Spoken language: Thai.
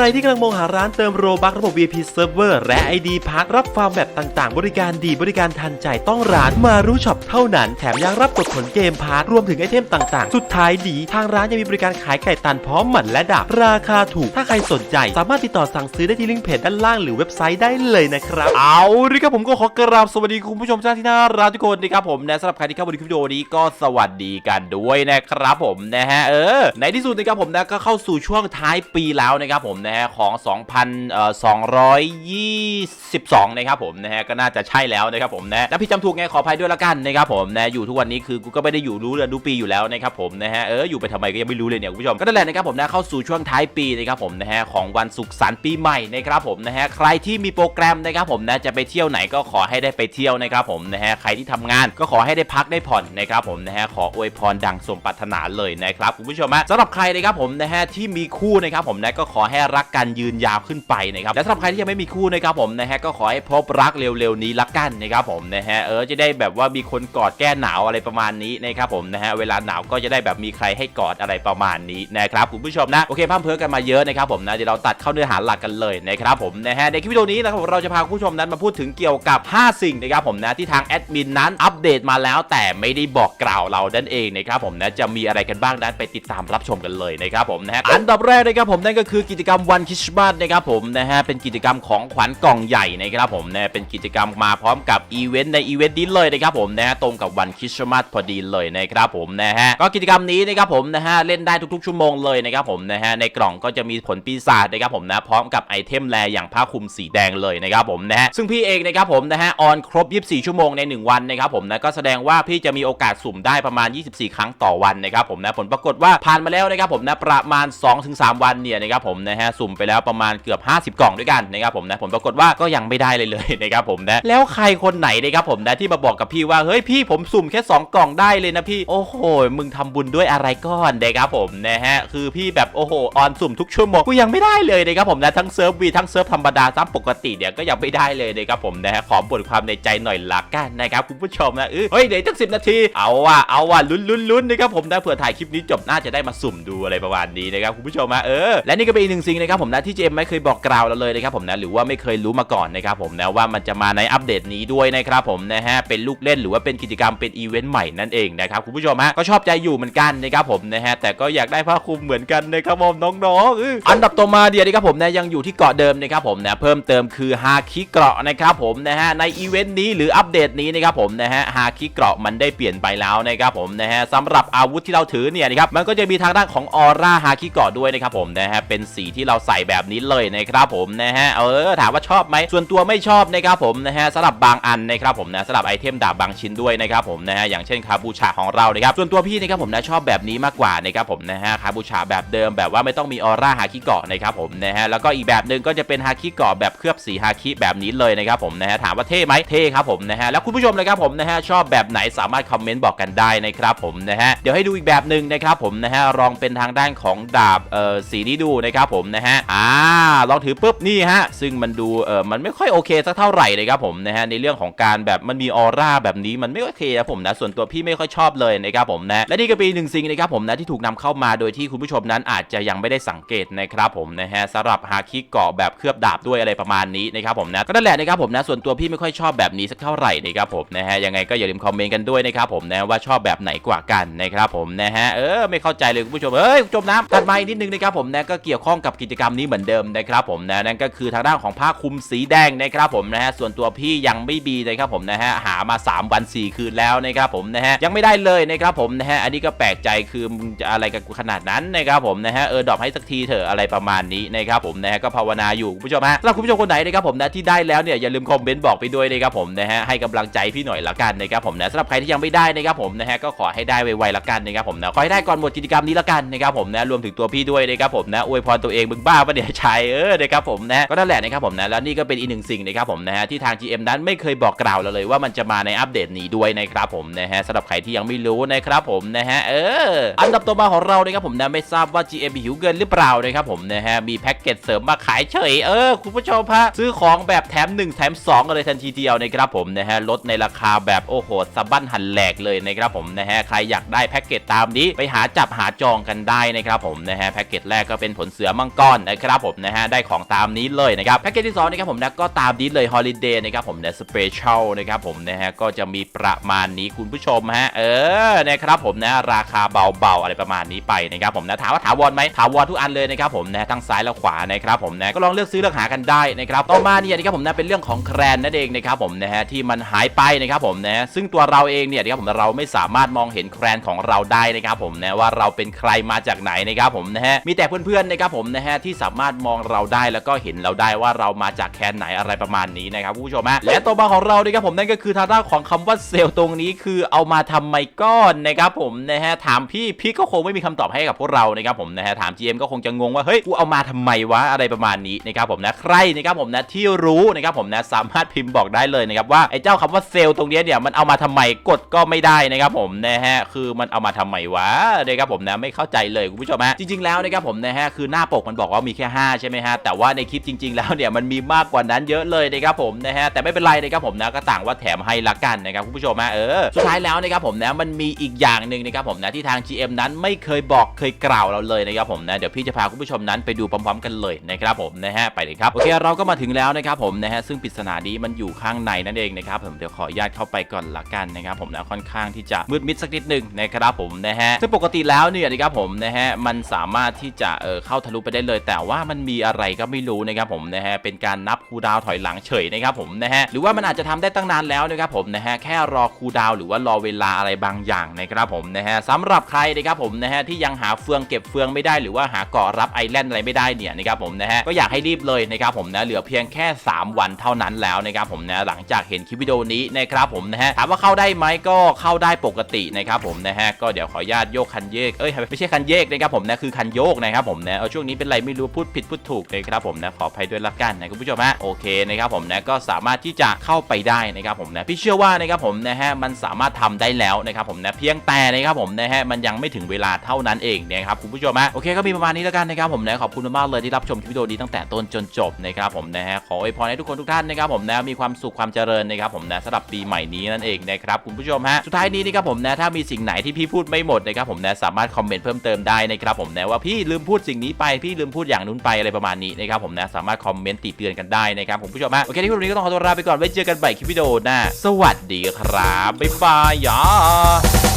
รที่กำลังมองหาร้านเติมโรบักระบบ VIP Server และ ID พักรับฟาร์มแบบต่างๆ บริการดีบริการทันใจต้องร้านมารู้ช็อปเท่านั้น แถมยังรับกดผลเกมพาร์ทรวมถึงไอเทมต่างๆ สุดท้ายดี ทางร้านยังมีบริการขายไก่ตันพร้อมหมันและดาบราคาถูก ถ้าใครสนใจ สามารถติดต่อสั่งซื้อได้ที่ลิงก์เพจด้านล่างหรือเว็บไซต์ได้เลยนะครับ เอาละครับผมก็ขอกราบสวัสดีคุณผู้ชมท่านที่น่ารักทุกคนนะครับผมนะสำหรับใครที่เข้ามาดูคลิปวิดีโอนี้ก็สวัสดีกันด้วยนะครับผมนะฮะเออในที่สุดนะครับผมนะก็เข้าสู่ช่วงท้ายปีแล้วนะครับผมนะฮะของ 2,222 นะครับผมนะฮะก็น่าจะใช่แล้วนะครับผมนะแล้วพี่จำถูกไงขออภัยด้วยละกันนะครับผมนะอยู่ทุกวันนี้คือกูก็ไม่ได้อยู่รู้เดือนรู้ปีอยู่แล้วนะครับผมนะฮะเอออยู่ไปทำไมก็ยังไม่รู้เลยเนี่ยคุณผู้ชมก็นั่นแหละนะครับผมนะเข้าสู่ช่วงท้ายปีนะครับผมนะฮะของวันสุขสันต์ปีใหม่นะครับผมนะฮะใครที่มีโปรแกรมนะครับผมนะจะไปเที่ยวไหนก็ขอให้ได้ไปเที่ยวนะครับผมนะฮะใครที่ทำงานก็ขอให้ได้พักได้ผ่อนนะครับผมนะฮะขออวยพรดังสมปรารถนาเลยนะครับคุณผู้ชมฮะสำหรับใครนะครับผมนะฮะที่มีคู่นะครับผมนะก็ขอให้รัักกันยืนยาวขึ้นไปนะครับและสำหรับใครที่ยังไม่มีคู่นะครับผมนะฮะก็ขอให้พบรักเร็วๆนี้ละกันนะครับผมนะฮะเออจะได้แบบว่ามีคนกอดแก้หนาวอะไรประมาณนี้นะครับผมนะฮะเวลาหนาวก็จะได้แบบมีใครให้กอดอะไรประมาณนี้นะครับคุณผู้ชมนะโอเคพั่มเพอกันมาเยอะนะครับผมนะเดี๋ยวเราตัดเข้าเนื้อหาหลักกันเลยนะครับผมนะฮะในคลิปวิดีโอนี้นะครับผมเราจะพาผู้ชมนั้นมาพูดถึงเกี่ยวกับ 5 สิ่งนะครับผมนะที่ทางแอดมินนั้นอัปเดตมาแล้วแต่ไม่ได้บอกกล่าวเรานั่นเองนะครับผมนะจะมีอะไรกันบ้างนั้นไปติดตามรับชมกันเลยนะครับผมนะฮะอันดับแรกนะครับผมนั่นก็คือกิจกรรมวันคริสต์มาสนะครับผมนะฮะเป็นกิจกรรมของขวัญกล่องใหญ่นะครับผมนะเป็นกิจกรรมมาพร้อมกับอีเวนต์ในอีเวนต์นี้เลยนะครับผมนะฮะตรงกับวันคริสต์มาสพอดีเลยนะครับผมนะฮะก็กิจกรรมนี้นะครับผมนะฮะเล่นได้ทุกๆ ชั่วโมงเลยนะครับผมนะฮะในกล่องก็จะมีผลปีศาจนะครับผมนะพร้อมกับไอเทมแลอย่างผ้าคลุมสีแดงเลยนะครับผมนะฮะซึ่งพี่เองนะครับผมนะฮะออนครบ 24 ชั่วโมงใน 1 วันนะครับผมนะก็แสดงว่าพี่จะมีโอกาสสุ่มได้ประมาณ 24 ครั้งต่อวันนะครับผมนะผลปรากฏว่าผ่านมาแล้วนะครับผมนะประมาณ 2-3 วันเนี่ยนะครับผมนะฮะสุ่มไปแล้วประมาณเกือบ 50 กล่องด้วยกันนะครับผมนะผลปรากฏว่าก็ยังไม่ได้เลยเลยนะครับผมนะแล้วใครคนไหนนะครับผมนะที่มาบอกกับพี่ว่าเฮ้ยพี่ผมสุ่มแค่ 2 กล่องได้เลยนะพี่โอ้โหมึงทำบุญด้วยอะไรก่อนนะครับผมนะฮะคือพี่แบบโอ้โหออนสุ่มทุกชั่วโมงกูยังไม่ได้เลยนะครับผมนะทั้งเซิร์ฟวีทั้งเซิร์ฟธรรมดาตามปกติเนี่ยก็ยังไม่ได้เลยนะครับผมนะฮะขอบ่นความในใจหน่อยละกันนะครับคุณผู้ชมนะเออเฮ้ยเดี๋ยวจักสินาทีเอาว่ะเอาว่ะลุ้นลุ้นลุ้นนะครับผมนะเผื่อถ่ายคลิปนี้จบน่าจะได้มาสุ่มดูอะไรประมาณนี้นะครับคุณผู้ชมนะเออและนี่ก็เป็นอีกหนึ่งสิ่งนะครับผมนะที่เจมไม่เคยบอกกล่าวเราเลยนะครับผมนะหรือว่าไม่เคยรู้มาก่อนนะครับผมนะว่ามันจะมาในอัปเดตนี้ด้วยนะครับผมนะฮะเป็นลูกเล่นหรือว่าเป็นกิจกรรมเป็นอีเวนต์ใหม่นั่นเองนะครับคุณผู้ชมฮะก็ชอบใจอยู่เหมือนกันนะครับผมนะฮะแต่ก็อยากได้ผ้าคลุมเหมือนกันนะครับผมน้องๆอออันดับต่อมาเดียวนะครับผมนะยังอยู่ที่เกาะเดิมนะครับผมนะเพิ่มเติมคือฮาคิเกราะนะครับผมนะฮะในอีเวนต์นี้หรืออัปเดตนี้นะครับผมนะฮะฮาคิเกราะมันได้เปลี่ยนไปแล้วนะครับผมนะฮะสำหรับอาวุธที่เราถือเนี่ยนะครับมันก็จะมีทางด้านของออร่าฮาคิเกราะด้วยนะครับผมนะฮะเป็นสีที่เราใส่แบบนี้เลยนะครับผมนะฮะเออถามว่าชอบไหมส่วนตัวไม่ชอบนะครับผมนะฮะสำหรับบางอันนะครับผมนะสำหรับไอเทมดาบบางชิ้นด้วยนะครับผมนะฮะอย่างเช่นคาบูชาของเรานะครับส่วนตัวพี่นะครับผมนะชอบแบบนี้มากกว่านะครับผมนะฮะคาบูชาแบบเดิมแบบว่าไม่ต้องมีออร่าฮาคิเกาะนะครับผมนะฮะแล้วก็อีกแบบหนึ่งก็จะเป็นฮาคิเกาะแบบเคลือบสีฮาคิแบบนี้เลยนะครับผมนะฮะถามว่าเท่ไหมเท่ครับผมนะฮะแล้วคุณผู้ชมนะครับผมนะฮะชอบแบบไหนสามารถคอมเมนต์บอกกันได้นะครับผมนะฮะเดี๋ยวให้ดูอีกแบบหนึ่งนะครับผมนะฮะลองเป็นทางด้านของดาบเอ่อสีนี้ดูนะครับผมนะะฮะอ่าลองถือปุ๊บนี่ฮะซึ่งมันดูเออมันไม่ค่อยโอเคสักเท่าไหร่นะครับผมนะฮะในเรื่องของการแบบมันมีออร่าแบบนี้มันไม่โอเคนะผมนะส่วนตัวพี่ไม่ค่อยชอบเลยนะครับผมนะและนี่ก็เป็นอีหนึ่งสิ่งนะครับผมนะที่ถูกนำเข้ามาโดยที่คุณผู้ชมนั้นอาจจะยังไม่ได้สังเกตนะครับผมนะฮะสำหรับฮาคิเกาะแบบเคลือบดาบด้วยอะไรประมาณนี้นะครับผมนะก็นั่นแหละนะครับผมนะส่วนตัวพี่ไม่ค่อยชอบแบบนี้สักเท่าไหร่นะครับผมนะฮะยังไงก็อย่าลืมคอมเมนต์กันด้วยนะครับผมนะว่าชอบแบบไหนกว่ากันนะครับผมนะฮะเออไม่เข้าใจเลยคุณผู้ชมเอ้ยจมน้ำถัดมาอีกนิดนึงนะครับผมนะก็เกี่ยวข้องกับกิจกรรมนี้เหมือนเดิมนะครับผมนะนั่นก็คือทางด้านของผ้าคลุมสีแดงนะครับผมนะฮะส่วนตัวพี่ยังไม่มีนะครับผมนะฮะหามา 3 วัน 4 คืนแล้วนะครับผมนะฮะยังไม่ได้เลยนะครับผมนะฮะอันนี้ก็แปลกใจคือมึงจะอะไรกับกูขนาดนั้นนะครับผมนะฮะเออดรอปให้สักทีเถอะอะไรประมาณนี้นะครับผมนะฮะก็ภาวนาอยู่คุณผู้ชมฮะสำหรับคุณผู้ชมคนไหนนะครับผมนะที่ได้แล้วเนี่ยอย่าลืมคอมเมนต์บอกไปด้วยนะครับผมนะฮะให้กำลังใจพี่หน่อยละกันนะครับผมนะสำหรับใครที่ยังไม่ได้นะครับผมนะฮะก็ขอให้ได้ไวๆละกันนะครับผมนะขอให้ได้ก่อนหมดกิจกรรมนี้ละกันนะครับผมนะรวมถึงตัวพี่ด้วยนะครับผมนะอวยพรตัวเองมึงบ้าปะเนี่ยชัยเออนะครับผมนะก็นั่นแหละนะครับผมนะแล้วนี่ก็เป็นอีกหนึ่งสิ่งนะครับผมนะฮะที่ทาง GM นั้นไม่เคยบอกกล่าวเราเลยว่ามันจะมาในอัปเดตนี้ด้วยนะครับผมนะฮะสำหรับใครที่ยังไม่รู้นะครับผมนะฮะเอออันดับต่อมาของเรานะครับผมนะไม่ทราบว่า GM หิวเงินหรือเปล่านะครับผมนะฮะมีแพ็กเกจเสริมมาขายเฉยเออคุณผู้ชมฮะซื้อของแบบแถม1แถม2กันเลยทันทีเดียวนะครับผมนะฮะลดในราคาแบบโอ้โหสะบั้นหันแหลกเลยนะครับผมนะฮะใครอยากได้แพ็กเกจตามนี้ไปหาจับหาจองกันได้นะครับผมนะฮะแพ็กเกจแรกก็เป็นผลเสือมังกอนนะครับผมนะฮะได้ของตามนี้เลยนะครับแพ็กเกจที่สองนะครับผมนะก็ตามนี้เลย Holiday นะครับผมเนะสเปเชียลนะครับผมนะฮะก็จะมีประมาณนี้คุณผู้ชมฮะเออนะครับผมนะราคาเบาๆอะไรประมาณนี้ไปนะครับผมนะถามว่าถาวรไหมถาวรทุกอันเลยนะครับผมนะทั้งซ้ายและขวานะครับผมนะก็ลองเลือกซื้อเลือกหากันได้นะครับต่อมาเนี่ยนะครับผมนะเป็นเรื่องของแครนนั่นเองนะครับผมนะฮะที่มันหายไปนะครับผมนะซึ่งตัวเราเองเนี่ยนะครับผมเราไม่สามารถมองเห็นแครนของเราได้นะครับผมนะว่าเราเป็นใครมาจากไหนนะครับผมนะฮะมีแต่เพื่อนๆนะครับผมนะฮะที่สามารถมองเราได้แล้วก็เห็นเราได้ว่าเรามาจากแคนไหนอะไรประมาณนี้นะครับผู้ชมฮะและตัวมาของเรานะครับผมนั่นก็คือทางด้านของคำว่าเซลล์ตรงนี้คือเอามาทำไมก้อนนะครับผมนะฮะถามพี่พี่ก็คงไม่มีคำตอบให้กับพวกเรานะครับผมนะฮะถาม GM ก็คงจะงงว่าเฮ้ยกูเอามาทำไมวะอะไรประมาณนี้นะครับผมนะใครนะครับผมนะที่รู้นะครับผมนะสามารถพิมพ์บอกได้เลยนะครับว่าไอ้เจ้าคำว่าเซลล์ตรงนี้เนี่ยมันเอามาทำไมกดก็ไม่ได้นะครับผมนะฮะคือมันเอามาทำไมวะนะครับผมนะไม่เข้าใจเลยคุณผู้ชมฮะจริงๆแล้วนะครับผมนะฮะคือหน้าปกมันบอกว่ามีแค่ 5 ใช่ไหมฮะ แต่ว่าในคลิปจริง ๆ แล้วเนี่ยมันมีมากกว่านั้นเยอะเลยนะครับผมนะฮะ แต่ไม่เป็นไรนะครับผมนะก็ต่างว่าแถมให้ละกันนะครับคุณผู้ชมฮะเออ สุดท้ายแล้วนะครับผมนะมันมีอีกอย่างหนึ่งนะครับผมนะที่ทาง GM นั้นไม่เคยบอกเคยกล่าวเราเลยนะครับผมนะเดี๋ยวพี่จะพาคุณผู้ชมนั้นไปดูพร้อม ๆ กันเลยนะครับผมนะฮะไปเลยครับโอเคเราก็มาถึงแล้วนะครับผมนะฮะซึ่งปริศนานี้มันอยู่ข้างในนั่นเองนะครับผมเดี๋ยวขออนุญาตเข้าไปก่อนละกันนะครับผมนะค่อนข้างที่จะมืดมิดสักนิดหนึงนะครับผมนะฮะซึ่งปกติแล้วเนี่ยนะครับผมนะฮะมันสามารถที่จะเออเข้าทะลุไปได้เลย แต่ว่ามันมีอะไรก็ไม่รู้นะครับผมนะฮะเป็นการนับคูดาวถอยหลังเฉยนะครับผมนะฮะหรือว่ามันอาจจะทำได้ตั้งนานแล้วนะครับผมนะฮะแค่รอคูดาวหรือว่ารอเวลาอะไรบางอย่างนะครับผมนะฮะสำหรับใครนะครับผมนะฮะที่ยังหาเฟืองเก็บเฟืองไม่ได้หรือว่าหาเกาะรับไอแลนด์อะไรไม่ได้เนี่ยนะครับผมนะฮะก็อยากให้รีบเลยนะครับผมนะเหลือเพียงแค่ 3 วันเท่านั้นแล้วนะครับผมนะหลังจากเห็นคลิปวิดีโอนี้นะครับผมนะฮะถามว่าเข้าได้ไหมก็เข้าได้ปกตินะครับผมนะฮะก็เดี๋ยวขออนุญาตโยกคันเยกเอ้ยไม่ใช่คันเยกนะครับผมนะคือคันโยกนะครับผมนะเอาช่วงนี้เป็นไรไม่รู้พูดผิดพูดถูกนะครับผมนะขออภัยด้วยละกันนะคุณผู้ชมฮะโอเคนะครับผมนะก็สามารถที่จะเข้าไปได้นะครับผมนะพี่เชื่อว่านะครับผมนะฮะมันสามารถทำได้แล้วนะครับผมนะเพียงแต่นะครับผมนะฮะมันยังไม่ถึงเวลาเท่านั้นเองนะครับคุณผู้ชมฮะโอเคก็มีประมาณนี้แล้วกันนะครับผมนะขอบคุณมากเลยที่รับชมคลิปวิดีโอนี้ตั้งแต่ต้นจนจบนะครับผมนะฮะขออวยพรให้ทุกคนทุกท่านนะครับผมนะมีความสุขความเจริญนะครับผมนะสำหรับปีใหม่นี้นั่นเองนะครับคุณผู้ชมฮะสุดท้ายนี้นะครับผมนะถ้ามีสิ่งไหนที่พี่พูดไม่หมดนะครับผมนะสามารถคอมเมนต์เพิ่มเติมได้นะครับผมนะว่าพี่ลืมพูดสิ่งนี้ไปพี่ลืมพูดอย่างนู้นไปอะไรประมาณนี้นะครับผมนะสามารถคอมเมนต์ติเตือนกันได้นะครับผมผู้ชมฮะโอเคที่วันนี้ก็ต้องขอตัวลาไปก่อนไว้เจอกันใหม่คลิปวิดีโอหน้าสวัสดีครับบ๊ายบายยา